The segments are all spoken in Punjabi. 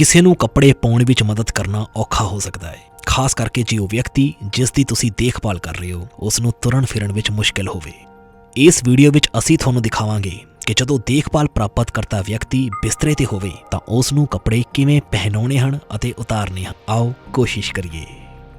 ਕਿਸੇ ਨੂੰ ਕੱਪੜੇ ਪਾਉਣ ਵਿੱਚ ਮਦਦ ਕਰਨਾ ਔਖਾ ਹੋ ਸਕਦਾ ਹੈ। ਖਾਸ ਕਰਕੇ ਜੇ ਉਹ ਵਿਅਕਤੀ ਜਿਸ ਦੀ ਤੁਸੀਂ ਦੇਖਭਾਲ ਕਰ ਰਹੇ ਹੋ, ਉਸ ਨੂੰ ਤੁਰਨ ਫਿਰਨ ਵਿੱਚ ਮੁਸ਼ਕਲ ਹੋਵੇ। ਇਸ ਵੀਡੀਓ ਵਿੱਚ ਅਸੀਂ ਤੁਹਾਨੂੰ ਦਿਖਾਵਾਂਗੇ ਕਿ ਜਦੋਂ ਦੇਖਭਾਲ ਪ੍ਰਾਪਤ ਕਰਤਾ ਵਿਅਕਤੀ ਬਿਸਤਰੇ ਤੇ ਹੋਵੇ, ਤਾਂ ਉਸ ਨੂੰ ਕੱਪੜੇ ਕਿਵੇਂ ਪਹਿਨਾਉਣੇ ਹਨ ਅਤੇ ਉਤਾਰਨੇ ਹਨ। ਆਓ, ਕੋਸ਼ਿਸ਼ ਕਰੀਏ।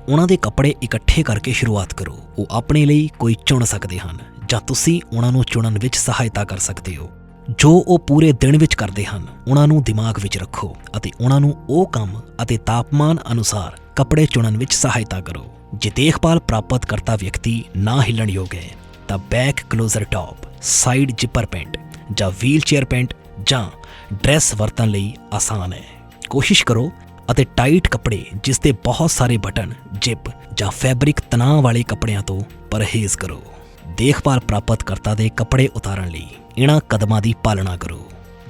ਉਹਨਾਂ ਦੇ ਕੱਪੜੇ ਇਕੱਠੇ ਕਰਕੇ ਸ਼ੁਰੂਆਤ ਕਰੋ। ਉਹ ਆਪਣੇ ਲਈ ਕੋਈ ਚੁਣ ਸਕਦੇ ਹਨ ਜਾਂ ਤੁਸੀਂ ਉਹਨਾਂ ਨੂੰ ਚੁਣਨ ਵਿੱਚ ਸਹਾਇਤਾ ਕਰ ਸਕਦੇ ਹੋ। ਜੋ ਉਹ ਪੂਰੇ ਦਿਨ ਵਿੱਚ ਕਰਦੇ ਹਨ, ਉਹਨਾਂ ਨੂੰ ਦਿਮਾਗ ਵਿੱਚ ਰੱਖੋ ਅਤੇ ਉਹਨਾਂ ਨੂੰ ਉਹ ਕੰਮ ਅਤੇ ਤਾਪਮਾਨ ਅਨੁਸਾਰ ਕੱਪੜੇ ਚੁਣਨ ਵਿੱਚ ਸਹਾਇਤਾ ਕਰੋ। ਜੇ ਦੇਖਭਾਲ ਪ੍ਰਾਪਤ ਕਰਤਾ ਵਿਅਕਤੀ ਨਾ ਹਿੱਲਣ ਯੋਗ ਹੈ, ਤਾਂ back closure top side zipper pant ਜਾਂ ਵੀਲਚੇਅਰ ਪੈਂਟ ਜਾਂ ਡਰੈਸ ਵਰਤਣ ਲਈ ਆਸਾਨ ਹੈ। ਕੋਸ਼ਿਸ਼ ਕਰੋ ਅਤੇ ਟਾਈਟ ਕੱਪੜੇ ਜਿਸ ਤੇ ਬਹੁਤ ਸਾਰੇ ਬਟਨ ਜਿਪ ਜਾਂ ਫੈਬਰਿਕ ਤਣਾਅ ਵਾਲੇ ਕੱਪੜਿਆਂ ਤੋਂ ਪਰਹੇਜ਼ ਕਰੋ। ਦੇਖਭਾਲ ਪ੍ਰਾਪਤ ਕਰਤਾ ਦੇ ਕੱਪੜੇ ਉਤਾਰਨ ਲਈ। ਇਹਨਾਂ ਕਦਮਾਂ ਦੀ ਪਾਲਣਾ ਕਰੋ।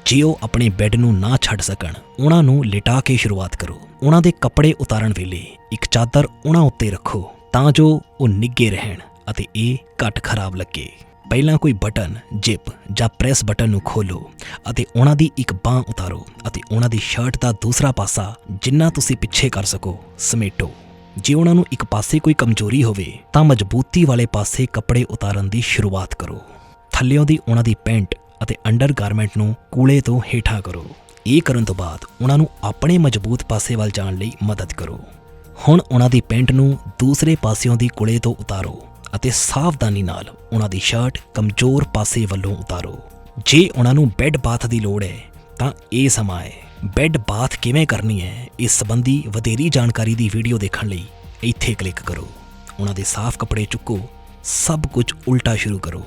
ਜੇ ਉਹ ਆਪਣੇ ਬੈੱਡ ਨੂੰ ਨਾ ਛੱਡ ਸਕਣ ਉਹਨਾਂ ਨੂੰ ਲਿਟਾ ਕੇ ਸ਼ੁਰੂਆਤ ਕਰੋ। ਉਹਨਾਂ ਦੇ ਕੱਪੜੇ ਉਤਾਰਨ ਵੇਲੇ ਇੱਕ ਚਾਦਰ ਉਹਨਾਂ ਉੱਤੇ ਰੱਖੋ, ਤਾਂ ਜੋ ਉਹ ਨਿੱਗੇ ਰਹਿਣ ਅਤੇ ਇਹ ਘੱਟ ਖਰਾਬ ਲੱਗੇ। ਪਹਿਲਾਂ ਕੋਈ ਬਟਨ, ਜਿਪ ਜਾਂ ਪ੍ਰੈਸ ਬਟਨ ਨੂੰ ਖੋਲੋ ਅਤੇ ਉਹਨਾਂ ਦੀ ਇੱਕ ਬਾਹ ਉਤਾਰੋ ਅਤੇ ਉਹਨਾਂ ਦੀ ਸ਼ਰਟ ਦਾ ਦੂਸਰਾ ਪਾਸਾ ਜਿੰਨਾ ਤੁਸੀਂ ਪਿੱਛੇ ਕਰ ਸਕੋ, ਸਮੇਟੋ। ਜੇ ਉਹਨਾਂ ਨੂੰ ਇੱਕ ਪਾਸੇ ਕੋਈ ਕਮਜ਼ੋਰੀ ਹੋਵੇ, ਤਾਂ ਮਜ਼ਬੂਤੀ ਵਾਲੇ ਪਾਸੇ ਕੱਪੜੇ ਉਤਾਰਨ ਦੀ ਸ਼ੁਰੂਆਤ ਕਰੋ। ਥੱਲਿਓਂ ਦੀ ਉਹਨਾਂ ਦੀ ਪੈਂਟ ਅਤੇ ਅੰਡਰਗਾਰਮੈਂਟ ਨੂੰ ਕੂਲੇ ਤੋਂ ਹੇਠਾਂ ਕਰੋ। ਇਹ ਕਰਨ ਤੋਂ ਬਾਅਦ ਉਹਨਾਂ ਨੂੰ ਆਪਣੇ ਮਜ਼ਬੂਤ ਪਾਸੇ ਵੱਲ ਜਾਣ ਲਈ ਮਦਦ ਕਰੋ। ਹੁਣ ਉਹਨਾਂ ਦੀ ਪੈਂਟ ਨੂੰ ਦੂਸਰੇ ਪਾਸਿਓਂ ਦੀ ਕੁਲੇ ਤੋਂ ਉਤਾਰੋ ਅਤੇ ਸਾਵਧਾਨੀ ਨਾਲ ਉਹਨਾਂ ਦੀ ਸ਼ਰਟ ਕਮਜ਼ੋਰ ਪਾਸੇ ਵੱਲੋਂ ਉਤਾਰੋ। ਜੇ ਉਹਨਾਂ ਨੂੰ ਬੈੱਡ ਬਾਥ ਦੀ ਲੋੜ ਹੈ, ਤਾਂ ਇਹ ਸਮਾਂ ਹੈ। ਬੈੱਡ ਬਾਥ ਕਿਵੇਂ ਕਰਨੀ ਹੈ, ਇਸ ਸੰਬੰਧੀ ਵਧੇਰੀ ਜਾਣਕਾਰੀ ਦੀ ਵੀਡੀਓ ਦੇਖਣ ਲਈ ਇੱਥੇ ਕਲਿੱਕ ਕਰੋ। ਉਹਨਾਂ ਦੇ ਸਾਫ਼ ਕੱਪੜੇ ਚੁੱਕੋ, ਸਭ ਕੁਝ ਉਲਟਾ ਸ਼ੁਰੂ ਕਰੋ।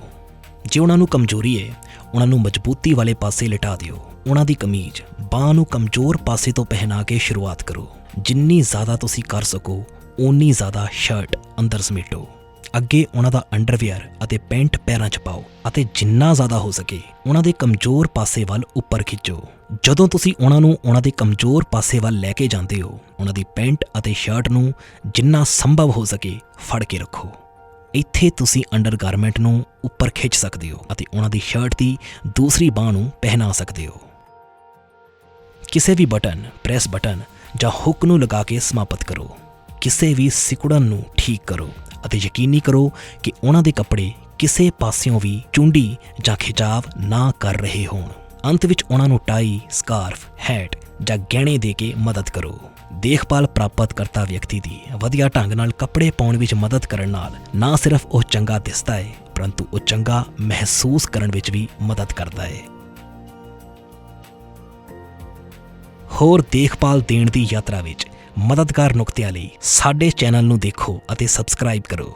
ਜੇ ਉਹਨਾਂ ਨੂੰ ਕਮਜ਼ੋਰੀ ਹੈ, ਉਹਨਾਂ ਨੂੰ ਮਜ਼ਬੂਤੀ ਵਾਲੇ ਪਾਸੇ ਲਿਟਾ ਦਿਓ। ਉਹਨਾਂ ਦੀ ਕਮੀਜ਼ ਬਾਹ ਨੂੰ ਕਮਜ਼ੋਰ ਪਾਸੇ ਤੋਂ ਪਹਿਨਾ ਕੇ ਸ਼ੁਰੂਆਤ ਕਰੋ। ਜਿੰਨੀ ਜ਼ਿਆਦਾ ਤੁਸੀਂ ਕਰ ਸਕੋ, ਓਨੀ ਜ਼ਿਆਦਾ ਸ਼ਰਟ ਅੰਦਰ ਸਮੇਟੋ। ਅੱਗੇ ਉਹਨਾਂ ਦਾ ਅੰਡਰਵੀਅਰ ਅਤੇ ਪੈਂਟ ਪੈਰਾਂ 'ਚ ਪਾਓ ਅਤੇ ਜਿੰਨਾ ਜ਼ਿਆਦਾ ਹੋ ਸਕੇ ਉਹਨਾਂ ਦੇ ਕਮਜ਼ੋਰ ਪਾਸੇ ਵੱਲ ਉੱਪਰ ਖਿੱਚੋ। ਜਦੋਂ ਤੁਸੀਂ ਉਹਨਾਂ ਨੂੰ ਉਹਨਾਂ ਦੇ ਕਮਜ਼ੋਰ ਪਾਸੇ ਵੱਲ ਲੈ ਕੇ ਜਾਂਦੇ ਹੋ, ਉਹਨਾਂ ਦੀ ਪੈਂਟ ਅਤੇ ਸ਼ਰਟ ਨੂੰ ਜਿੰਨਾ ਸੰਭਵ ਹੋ ਸਕੇ ਫੜ ਕੇ ਰੱਖੋ। ਇੱਥੇ ਤੁਸੀਂ ਅੰਡਰਗਾਰਮੈਂਟ ਨੂੰ ਉੱਪਰ ਖਿੱਚ ਸਕਦੇ ਹੋ ਅਤੇ ਉਹਨਾਂ ਦੀ ਸ਼ਰਟ ਦੀ ਦੂਸਰੀ ਬਾਹ ਨੂੰ ਪਹਿਨਾ ਸਕਦੇ ਹੋ। ਕਿਸੇ ਵੀ ਬਟਨ, ਪ੍ਰੈਸ ਬਟਨ ਜਾਂ ਹੁੱਕ ਨੂੰ ਲਗਾ ਕੇ ਸਮਾਪਤ ਕਰੋ। ਕਿਸੇ ਵੀ ਸਿਕੜਨ ਨੂੰ ਠੀਕ ਕਰੋ। ਅਤੇ ਯਕੀਨੀ ਕਰੋ ਕਿ ਉਹਨਾਂ ਦੇ ਕੱਪੜੇ ਕਿਸੇ ਪਾਸਿਓਂ ਵੀ ਚੁੰਡੀ ਜਾਂ ਖਿਚਾਵ ਨਾ ਕਰ ਰਹੇ ਹੋਣ। ਅੰਤ ਵਿੱਚ ਉਹਨਾਂ ਨੂੰ ਟਾਈ, ਸਕਾਰਫ, ਹੈਟ ਜਾਂ ਗਹਿਣੇ ਦੇ ਕੇ ਮਦਦ ਕਰੋ। ਦੇਖਭਾਲ ਪ੍ਰਾਪਤ ਕਰਤਾ ਵਿਅਕਤੀ ਦੀ ਵਧੀਆ ਢੰਗ ਨਾਲ ਕੱਪੜੇ ਪਾਉਣ ਵਿੱਚ ਮਦਦ ਕਰਨ ਨਾਲ ਨਾ ਸਿਰਫ ਉਹ ਚੰਗਾ ਦਿਸਦਾ ਹੈ ਪਰੰਤੂ ਉਹ ਚੰਗਾ ਮਹਿਸੂਸ ਕਰਨ ਵਿੱਚ ਵੀ ਮਦਦ ਕਰਦਾ ਹੈ ਹੋਰ ਦੇਖਭਾਲ ਦੇਣ ਦੀ ਯਾਤਰਾ ਵਿੱਚ ਮਦਦਗਾਰ ਨੁਕਤਿਆਂ ਲਈ ਸਾਡੇ ਚੈਨਲ ਨੂੰ ਦੇਖੋ ਅਤੇ ਸਬਸਕ੍ਰਾਈਬ ਕਰੋ।